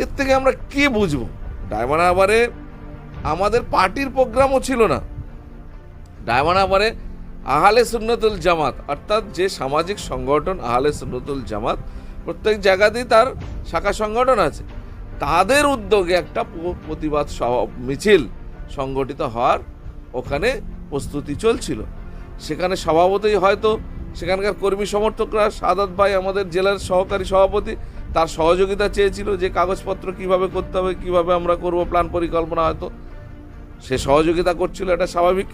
এর থেকে আমরা কি বুঝব? ডায়মন্ড হারবারে আমাদের পার্টির প্রোগ্রামও ছিল না। ডায়মন্ড হারবারে আহলে সুন্নতুল জামাত, অর্থাৎ যে সামাজিক সংগঠন আহলে সুন্নতুল জামাত, প্রত্যেক জায়গাতেই তার শাখা সংগঠন আছে। তাদের উদ্যোগে একটা প্রতিবাদ মিছিল সংগঠিত হওয়ার ওখানে প্রস্তুতি চলছিল। সেখানে স্বভাবতই হয়তো সেখানকার কর্মী সমর্থকরা, সাদাত ভাই আমাদের জেলার সহকারী সভাপতি তার সহযোগিতা চেয়েছিল যে কাগজপত্র কীভাবে করতে হবে, কীভাবে আমরা করব প্ল্যান পরিকল্পনা হয়তো। সে সহযোগিতা করছিল, এটা স্বাভাবিক।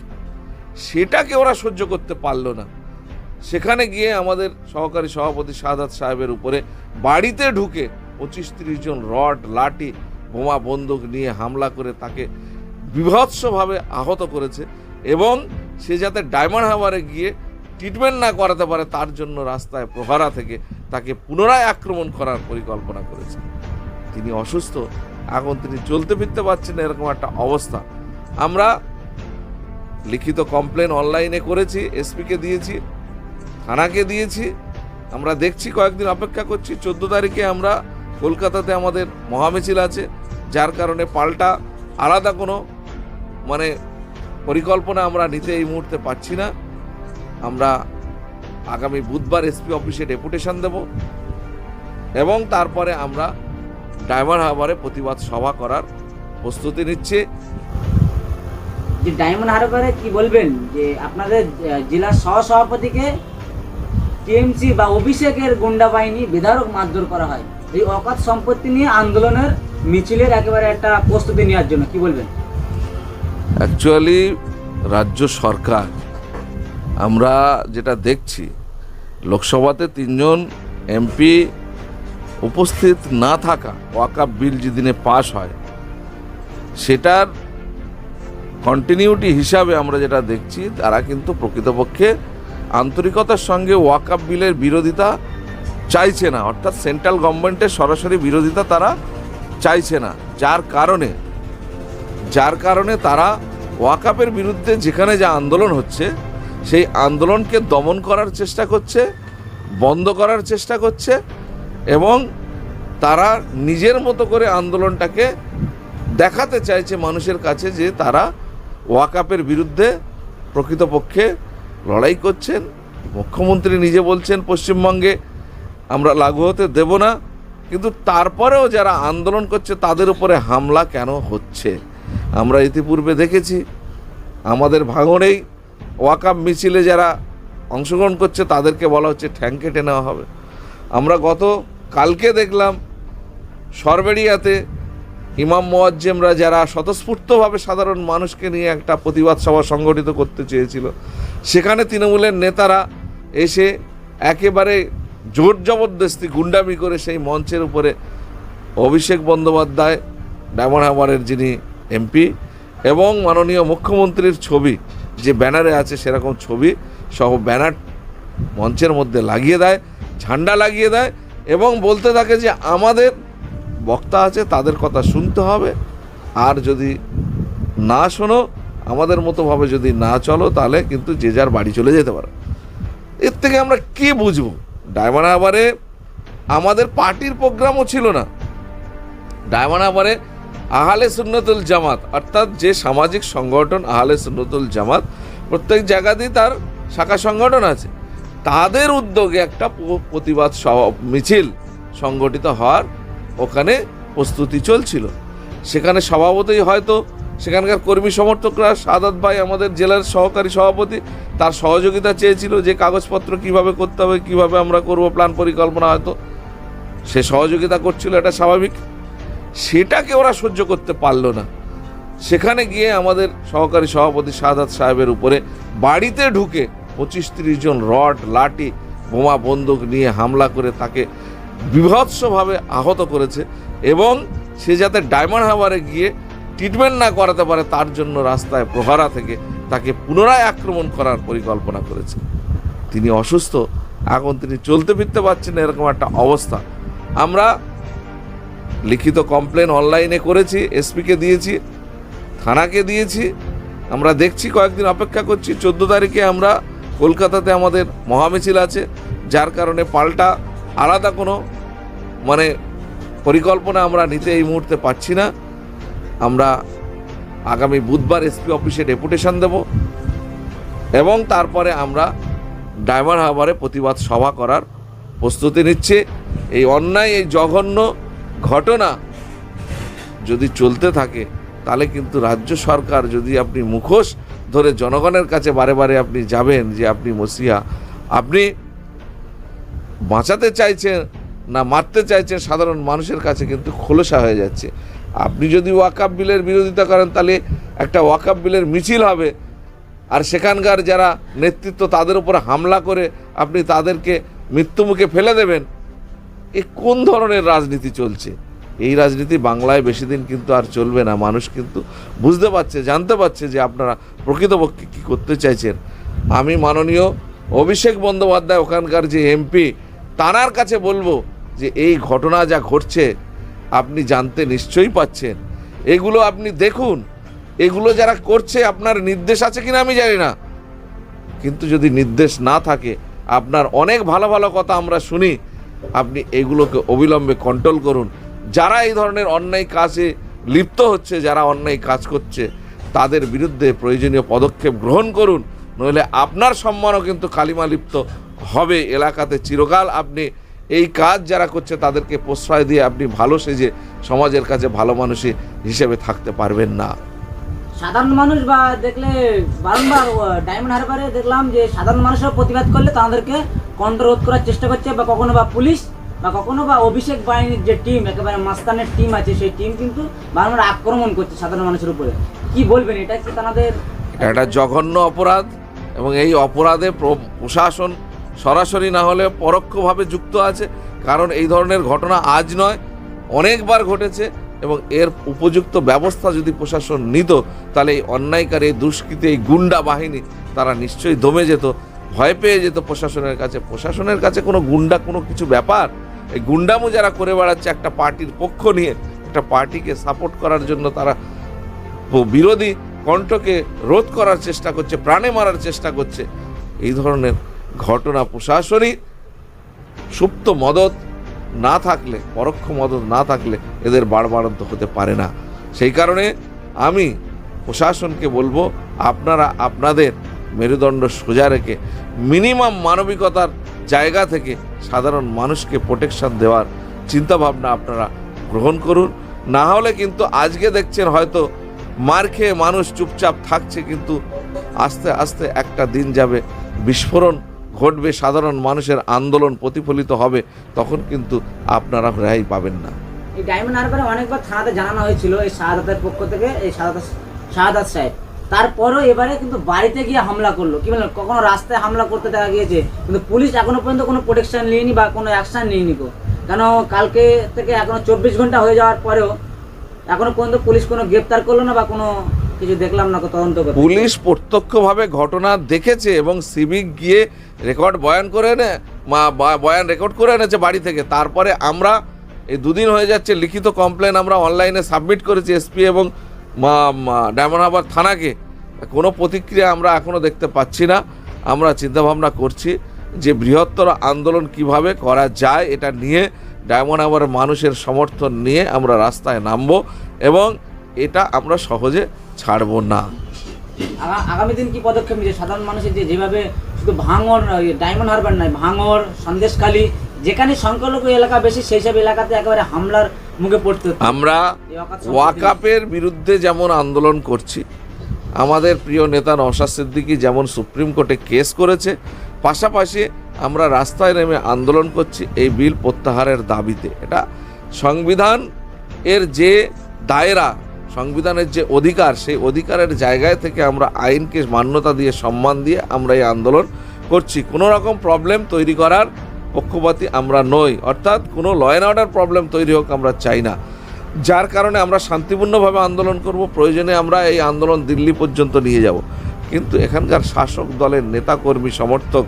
সেটাকে ওরা সহ্য করতে পারল না। সেখানে গিয়ে আমাদের সহকারী সভাপতি সাদাত সাহেবের উপরে বাড়িতে ঢুকে পঁচিশ তিরিশ জন রড, লাঠি, বোমা, বন্দুক নিয়ে হামলা করে তাকে বিভৎসভাবে আহত করেছে এবং সে যাতে ডায়মন্ড হারবারে গিয়ে ট্রিটমেন্ট না করাতে পারে, তার জন্য রাস্তায় প্রহারা থেকে তাকে পুনরায় আক্রমণ করার পরিকল্পনা করেছে। তিনি অসুস্থ, এখন তিনি চলতে ফিরতে পারছেন না, এরকম একটা অবস্থা। আমরা লিখিত কমপ্লেন অনলাইনে করেছি এসপিকে দিয়েছি, থানাকে দিয়েছি, আমরা দেখছি, কয়েকদিন অপেক্ষা করছি। চোদ্দ তারিখে আমরা কলকাতাতে আমাদের মহামিছিল আছে, যার কারণে পাল্টা আলাদা কোনো মানে পরিকল্পনা আমরা নিতে এই মুহূর্তে পাচ্ছি না। আমরা আগামী বুধবার এসপি অফিসে ডেপুটেশন দেব এবং তারপরে আমরা ডায়মন্ড হারবারে প্রতিবাদ সভা করার প্রস্তুতি নিচ্ছে। যে ডায়মন্ড হারবারে কি বলবেন? যে আপনাদের জেলার সহসভাপতিকে টিএমসি বা অভিষেকের গুন্ডা বাহিনী বিধারক মারধর করা হয়। এই অকাত সম্পত্তি নিয়ে আন্দোলনের মিছিলের একেবারে একটা প্রস্তুতি নেওয়ার জন্য কি বলবেন? অ্যাকচুয়ালি রাজ্য সরকার আমরা যেটা দেখছি, লোকসভাতে তিনজন এমপি উপস্থিত না থাকা ওয়াকাপ বিল যেদিনে পাশ হয়, সেটার কন্টিনিউটি হিসাবে আমরা যেটা দেখছি, তারা কিন্তু প্রকৃতপক্ষে আন্তরিকতার সঙ্গে ওয়াকাপ বিলের বিরোধিতা চাইছে না। অর্থাৎ সেন্ট্রাল গভর্নমেন্টের সরাসরি বিরোধিতা তারা চাইছে না। যার কারণে যার কারণে তারা ওয়াকাপের বিরুদ্ধে যেখানে যা আন্দোলন হচ্ছে সেই আন্দোলনকে দমন করার চেষ্টা করছে, বন্ধ করার চেষ্টা করছে এবং তারা নিজের মতো করে আন্দোলনটাকে দেখাতে চাইছে মানুষের কাছে যে তারা ওয়াকাপের বিরুদ্ধে প্রকৃতপক্ষে লড়াই করছেন। মুখ্যমন্ত্রী নিজে বলছেন, পশ্চিমবঙ্গে আমরা লাগু হতে দেব না। কিন্তু তারপরেও যারা আন্দোলন করছে, তাদের উপরে হামলা কেন হচ্ছে? আমরা ইতিপূর্বে দেখেছি, আমাদের ভাঙড়েই ওয়াকাপ মিছিলে যারা অংশগ্রহণ করছে, তাদেরকে বলা হচ্ছে ঠ্যাং কেটে নেওয়া হবে। আমরা গত কালকে দেখলাম সরবেরিয়াতে ইমাম মোয়াজ্জেমরা যারা স্বতঃস্ফূর্তভাবে সাধারণ মানুষকে নিয়ে একটা প্রতিবাদ সভা সংগঠিত করতে চেয়েছিল, সেখানে তৃণমূলের নেতারা এসে একেবারে জোর জবরদস্তি গুন্ডামি করে সেই মঞ্চের উপরে অভিষেক বন্দ্যোপাধ্যায়, ডায়মন্ড হারবারের যিনি এমপি এবং মাননীয় মুখ্যমন্ত্রীর ছবি যে ব্যানারে আছে সেরকম ছবি সহ ব্যানার মঞ্চের মধ্যে লাগিয়ে দেয়, ঝান্ডা লাগিয়ে দেয় এবং বলতে থাকে যে আমাদের বক্তা আছে, তাদের কথা শুনতে হবে। আর যদি না শোনো, আমাদের মতোভাবে যদি না চলো, তাহলে কিন্তু যে যার বাড়ি চলে যেতে পারো। এর থেকে আমরা কি বুঝব? ডায়মন্ড হারবারে আমাদের পার্টির প্রোগ্রামও ছিল না। ডায়মন্ড হারবারে আহলে সুন্নতুল জামাত, অর্থাৎ যে সামাজিক সংগঠন আহলে সুন্নতুল জামাত, প্রত্যেক জায়গাতেই তার শাখা সংগঠন আছে। তাদের উদ্যোগে একটা প্রতিবাদ মিছিল সংগঠিত হওয়ার ওখানে প্রস্তুতি চলছিল। সেখানে স্বভাবতই হয়তো, সেখানকার কর্মী সমর্থকরা, সাদাত ভাই আমাদের জেলার সহকারী সভাপতি, তার সহযোগিতা চেয়েছিল যে কাগজপত্র কীভাবে করতে হবে, কীভাবে আমরা করব, প্ল্যান পরিকল্পনা হয়তো। সে সহযোগিতা করছিল, এটা স্বাভাবিক। সেটাকে ওরা সহ্য করতে পারল না। সেখানে গিয়ে আমাদের সহকারী সভাপতি সাদাত সাহেবের উপরে বাড়িতে ঢুকে পঁচিশ তিরিশ জন রড, লাঠি, বোমা, বন্দুক নিয়ে হামলা করে তাকে বিভৎসভাবে আহত করেছে এবং সে যাতে ডায়মন্ড হারবারে গিয়ে ট্রিটমেন্ট না করাতে পারে, তার জন্য রাস্তায় প্রহারা থেকে তাকে পুনরায় আক্রমণ করার পরিকল্পনা করেছে। তিনি অসুস্থ, এখন তিনি চলতে ফিরতে পারছেন এরকম একটা অবস্থা। আমরা লিখিত কমপ্লেন অনলাইনে করেছি এসপিকে দিয়েছি, থানাকে দিয়েছি। আমরা দেখছি, কয়েকদিন অপেক্ষা করছি। চোদ্দ তারিখে আমরা কলকাতাতে আমাদের মহামিছিল আছে, যার কারণে পাল্টা আলাদা কোনো মানে পরিকল্পনা আমরা নিতে এই মুহূর্তে পাচ্ছি না। আমরা আগামী বুধবার এসপি অফিসে ডেপুটেশন দেব এবং তারপরে আমরা ডায়মন্ড হারবারে প্রতিবাদ সভা করার প্রস্তুতি নিচ্ছে। এই অন্যায়, এই জঘন্য ঘটনা যদি চলতে থাকে, তাহলে কিন্তু রাজ্য সরকার যদি আপনি মুখোশ ধরে জনগণের কাছে বারে বারে আপনি যাবেন যে আপনি মসিয়া আপনি বাঁচাতে চাইছেন না মারতে চাইছেন, সাধারণ মানুষের কাছে কিন্তু খোলসা হয়ে যাচ্ছে। আপনি যদি ওয়াকাপ বিলের বিরোধিতা করেন, তাহলে একটা ওয়াকাপ বিলের মিছিল হবে। আর সেখানকার যারা নেতৃত্ব, তাদের উপর হামলা করে আপনি তাদেরকে মৃত্যুমুখে ফেলে দেবেন। এ কোন ধরনের রাজনীতি চলছে? এই রাজনীতি বাংলায় বেশি দিন কিন্তু আর চলবে না। মানুষ কিন্তু বুঝতে পারছে, জানতে পারছে যে আপনারা প্রকৃতপক্ষে কী করতে চাইছেন। আমি মাননীয় অভিষেক বন্দ্যোপাধ্যায়, ওখানকার যে এমপি তানার কাছে বলব যে এই ঘটনা যা ঘটছে, আপনি জানতে নিশ্চয়ই পাচ্ছেন। এগুলো আপনি দেখুন। এগুলো যারা করছে, আপনার নির্দেশ আছে কিনা আমি জানি না। কিন্তু যদি নির্দেশ না থাকে, আপনার অনেক ভালো ভালো কথা আমরা শুনি। আপনি এগুলোকে অবিলম্বে কন্ট্রোল করুন। যারা এই ধরনের অন্যায় কাজে লিপ্ত হচ্ছে, যারা অন্যায় কাজ করছে, তাদের বিরুদ্ধে প্রয়োজনীয় পদক্ষেপ গ্রহণ করুন। নইলে আপনার সম্মানও কিন্তু কালিমা লিপ্ত হবে। এলাকাতে চিরকাল আপনি এই কাজ যারা করছে, তাদেরকে প্রশ্রয় দিয়ে আপনি ভালো সেজে সমাজের কাছে ভালো মানুষই হিসেবে থাকতে পারবেন না। সাধারণ মানুষ বা দেখলে বারংবার ডায়মন্ড হারবারে দেখলাম যে সাধারণ মানুষরা প্রতিবাদ করলে তাদেরকে কণ্ঠরোধ করার চেষ্টা করছে বা কখনো বা পুলিশ বা কখনো বা অভিষেক বাহিনীর যে টিম একেবারে মাস্তানের টিম আছে, সেই টিম কিন্তু বারবার আক্রমণ করছে সাধারণ মানুষের উপরে। কি বলবেন? এটা কি তাদের এটা জঘন্য অপরাধ এবং এই অপরাধে প্রশাসন সরাসরি না হলে পরোক্ষভাবে যুক্ত আছে। কারণ এই ধরনের ঘটনা আজ নয়, অনেকবার ঘটেছে। এবং এর উপযুক্ত ব্যবস্থা যদি প্রশাসন নিত, তাহলে এই অন্যায়কারী, এই দুষ্কৃতী, এই গুন্ডা বাহিনী তারা নিশ্চয়ই দমে যেত। ভয় পেয়ে যেত প্রশাসনের কাছে। প্রশাসনের কাছে কোনো গুন্ডা, কোনো কিছু ব্যাপার? এই গুন্ডামো যারা করে বেড়াচ্ছে একটা পার্টির পক্ষ নিয়ে, একটা পার্টিকে সাপোর্ট করার জন্য তারা বিরোধী কণ্ঠকে রোধ করার চেষ্টা করছে, প্রাণে মারার চেষ্টা করছে। এই ধরনের ঘটনা প্রশাসনই সুপ্ত মদত না থাকলে, পরোক্ষ মদত না থাকলে এদের বাড়বাড়ন্ত হতে পারে না। সেই কারণে আমি প্রশাসনকে বলব, আপনারা আপনাদের মেরুদণ্ড সোজা রেখে মিনিমাম মানবিকতার জায়গা থেকে সাধারণ মানুষকে প্রোটেকশন দেওয়ার চিন্তাভাবনা আপনারা গ্রহণ করুন। না হলে কিন্তু আজকে দেখছেন হয়তো মার খেয়ে মানুষ চুপচাপ থাকছে, কিন্তু আস্তে আস্তে একটা দিন যাবে বিস্ফোরণ ঘটবে, সাধারণ মানুষের আন্দোলন প্রতিফলিত হবে, তখন কিন্তু আপনারা রেহাই পাবেন না। এই ডায়মন্ড হারবারে অনেকবার থানাতে জানানো হয়েছিল এই শাহাদাতের পক্ষ থেকে, এই শাহাদাত শাহাদাত সাহেব। তারপরেও এবারে কিন্তু বাড়িতে গিয়ে হামলা করল। কি বললেন? কখনো রাস্তায় হামলা করতে দেখা গিয়েছে? কিন্তু পুলিশ এখনও পর্যন্ত কোনো প্রোটেকশন নিয়নি বা কোনো অ্যাকশন গো। কেন কালকে থেকে এখনও চব্বিশ ঘণ্টা হয়ে যাওয়ার পরেও এখনও পর্যন্ত পুলিশ কোনো গ্রেপ্তার করল না বা কোনো পুলিশ প্রত্যক্ষভাবে ঘটনা দেখেছে এবং সিভিক গিয়ে রেকর্ড বয়ান করে এনে বয়ান রেকর্ড করে এনেছে বাড়ি থেকে। তারপরে আমরা এই দুদিন হয়ে যাচ্ছে, লিখিত কমপ্লেন আমরা অনলাইনে সাবমিট করেছি এসপি এবং ডায়মন্ড হারবার থানাকে। কোনো প্রতিক্রিয়া আমরা এখনও দেখতে পাচ্ছি না, আমরা চিন্তাভাবনা করছি যে বৃহত্তর আন্দোলন কীভাবে করা যায়, এটা নিয়ে ডায়মন্ড হারবারের মানুষের সমর্থন নিয়ে আমরা রাস্তায় নামবো এবং এটা আমরা সহজে ছাড়বো না। আগামী দিন কি পদক্ষেপ নিচ্ছে সাধারণ মানুষের যে যেভাবে শুধু ভাঙর ইয়ে, ডায়মন্ড হারবার নয় ভাঙর সন্দেশখালী যেখানে সংখ্যালঘু এলাকা বেশি সেই সব এলাকাতে একেবারে হামলার মুখে পড়তে আমরা ওয়াকাপের বিরুদ্ধে যেমন আন্দোলন করছি আমাদের প্রিয় নেতা নওশাদ সিদ্দিকী যেমন সুপ্রিম কোর্টে কেস করেছে পাশাপাশি আমরা রাস্তায় নেমে আন্দোলন করছি এই বিল প্রত্যাহারের দাবিতে। এটা সংবিধান এর যে দায়রা সংবিধানের যে অধিকার, সেই অধিকারের জায়গায় থেকে আমরা আইনকে মান্যতা দিয়ে সম্মান দিয়ে আমরা এই আন্দোলন করছি। কোনো রকম প্রবলেম তৈরি করার পক্ষপাতী আমরা নই। অর্থাৎ কোনো ল অ্যান্ড অর্ডার প্রবলেম তৈরি হোক আমরা চাই না। যার কারণে আমরা শান্তিপূর্ণভাবে আন্দোলন করব, প্রয়োজনে আমরা এই আন্দোলন দিল্লি পর্যন্ত নিয়ে যাব। কিন্তু এখানকার শাসক দলের নেতাকর্মী, সমর্থক,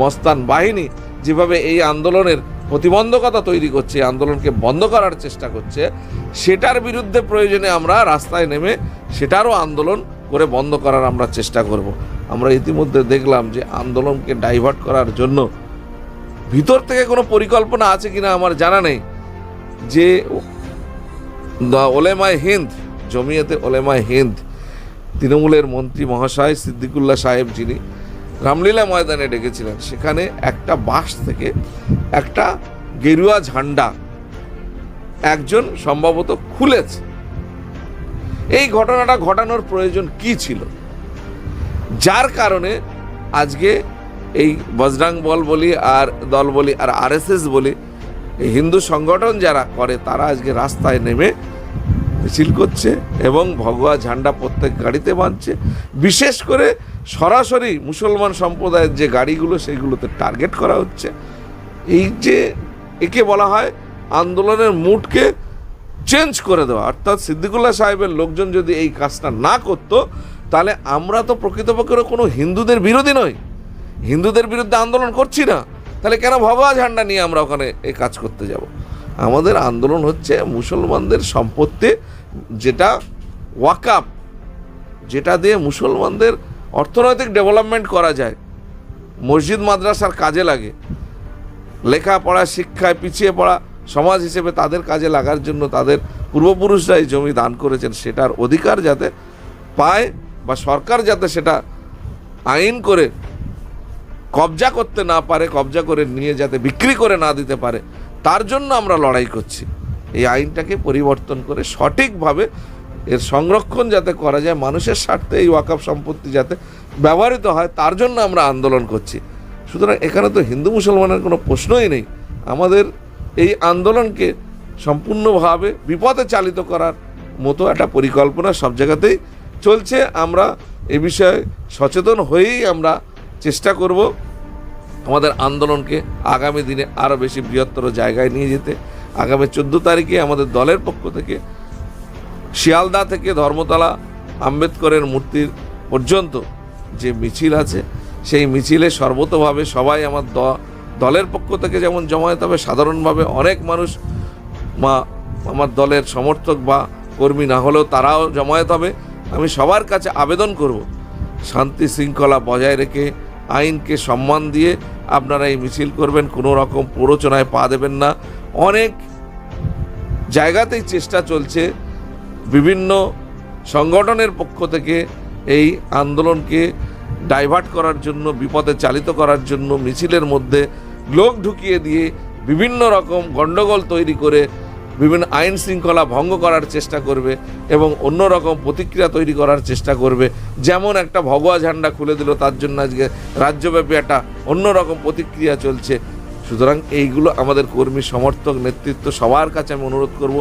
মস্তান বাহিনী যেভাবে এই আন্দোলনের প্রতিবন্ধকতা তৈরি করছে, আন্দোলনকে বন্ধ করার চেষ্টা করছে, সেটার বিরুদ্ধে প্রয়োজনে আমরা রাস্তায় নেমে সেটারও আন্দোলন করে বন্ধ করার আমরা চেষ্টা করব। আমরা ইতিমধ্যে দেখলাম যে আন্দোলনকে ডাইভার্ট করার জন্য ভিতর থেকে কোনো পরিকল্পনা আছে কিনা আমার জানা নেই। যে ওলেমায় হিন্দ, জমিয়তে ওলেমায় হিন্দ, তৃণমূলের মন্ত্রী মহাশয় সিদ্দিকুল্লাহ সাহেব যিনি রামলীলা ময়দানে ডেকেছিলেন। সেখানে একটা বাস থেকে একটা গেরুয়া ঝান্ডা একজন সম্ভবত খুলেছে। এই ঘটনাটা ঘটানোর প্রয়োজন কি ছিল? যার কারণে আজকে এই বজরাং বল বলি আর দল বলি আর আরএসএস বলি হিন্দু সংগঠন যারা করে, তারা আজকে রাস্তায় নেমে মিছিল করছে এবং ভগবা ঝান্ডা প্রত্যেক গাড়িতে বাঁধছে। বিশেষ করে সরাসরি মুসলমান সম্প্রদায়ের যে গাড়িগুলো, সেইগুলোতে টার্গেট করা হচ্ছে। এই যে একে বলা হয় আন্দোলনের মুডকে চেঞ্জ করে দেওয়া, অর্থাৎ সিদ্দিকুল্লাহ সাহেবের লোকজন যদি এই কাজটা না করতো, তাহলে আমরা তো প্রকৃতপক্ষে কোনো হিন্দুদের বিরোধী নই। হিন্দুদের বিরুদ্ধে আন্দোলন করছি না। তাহলে কেন ভগবা ঝান্ডা নিয়ে আমরা ওখানে এই কাজ করতে যাব? আমাদের আন্দোলন হচ্ছে মুসলমানদের সম্পত্তি যেটা ওয়াকাপ, যেটা দিয়ে মুসলমানদের অর্থনৈতিক ডেভেলপমেন্ট করা যায়। মসজিদ মাদ্রাসার কাজে লাগে। লেখাপড়া, শিক্ষায় পিছিয়ে পড়া সমাজ হিসেবে তাদের কাজে লাগার জন্য তাদের পূর্বপুরুষরা এই জমি দান করেছেন সেটার অধিকার যাতে পায় বা সরকার যাতে সেটা আইন করে কবজা করতে না পারে, কবজা করে নিয়ে যাতে বিক্রি করে না দিতে পারে। তার জন্য আমরা লড়াই করছি। এই আইনটাকে পরিবর্তন করে সঠিকভাবে এর সংরক্ষণ যাতে করা যায়, মানুষের স্বার্থে এই ওয়াকাফ সম্পত্তি যাতে ব্যবহৃত হয়, তার জন্য আমরা আন্দোলন করছি। সুতরাং এখানে তো হিন্দু মুসলমানের কোনো প্রশ্নই নেই। আমাদের এই আন্দোলনকে সম্পূর্ণভাবে বিপদে চালিত করার মতো একটা পরিকল্পনা সব জায়গাতেই চলছে। আমরা এ বিষয়ে সচেতন হয়েই আমরা চেষ্টা করব। আমাদের আন্দোলনকে আগামী দিনে আরও বেশি বৃহত্তর জায়গায় নিয়ে যেতে। আগামী চোদ্দ তারিখে আমাদের দলের পক্ষ থেকে শিয়ালদা থেকে ধর্মতলা আম্বেদকরের মূর্তির পর্যন্ত যে মিছিল আছে, সেই মিছিলে সর্বতভাবে সবাই আমার দলের পক্ষ থেকে যেমন জমায়েত হবে, সাধারণভাবে অনেক মানুষ মা, আমার দলের সমর্থক বা কর্মী না হলেও তারাও জমায়েত হবে। আমি সবার কাছে আবেদন করব, শান্তি শৃঙ্খলা বজায় রেখে আইনকে সম্মান দিয়ে আপনারা এই মিছিল করবেন, কোনো রকম প্ররোচনায় পা দেবেন না। অনেক জায়গাতেই চেষ্টা চলছে বিভিন্ন সংগঠনের পক্ষ থেকে এই আন্দোলনকে ডাইভার্ট করার জন্য, বিপদে চালিত করার জন্য, মিছিলের মধ্যে লোক ঢুকিয়ে দিয়ে বিভিন্ন রকম গণ্ডগোল তৈরি করে বিভিন্ন আইন শৃঙ্খলা ভঙ্গ করার চেষ্টা করবে এবং অন্য রকম প্রতিক্রিয়া তৈরি করার চেষ্টা করবে। যেমন একটা ভগবা ঝান্ডা খুলে দিল, তার জন্য আজকে রাজ্যব্যাপী একটা অন্যরকম প্রতিক্রিয়া চলছে। সুতরাং এইগুলো আমাদের কর্মী, সমর্থক, নেতৃত্ব সবার কাছে আমি অনুরোধ করব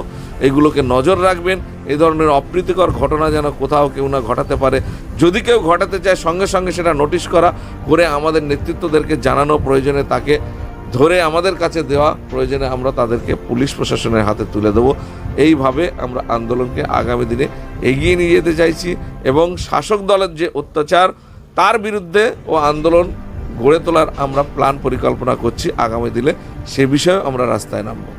এইগুলোকে নজর রাখবেন। এই ধরনের অপ্রীতিকর ঘটনা যেন কোথাও কেউ না ঘটাতে পারে। যদি কেউ ঘটাতে চায়, সঙ্গে সঙ্গে সেটা নোটিশ করা, করে আমাদের নেতৃত্বদেরকে জানানো প্রয়োজনে তাকে ধরে আমাদের কাছে দেওয়া প্রয়োজনে আমরা তাদেরকে পুলিশ প্রশাসনের হাতে তুলে দেবো। এইভাবে আমরা আন্দোলনকে আগামী দিনে এগিয়ে নিয়ে যেতে চাইছি এবং শাসক দলের যে অত্যাচার, তার বিরুদ্ধে ও আন্দোলন গড়ে তোলার আমরা প্ল্যান পরিকল্পনা করছি আগামী দিনে। সে বিষয়ে আমরা রাস্তায় নামবো।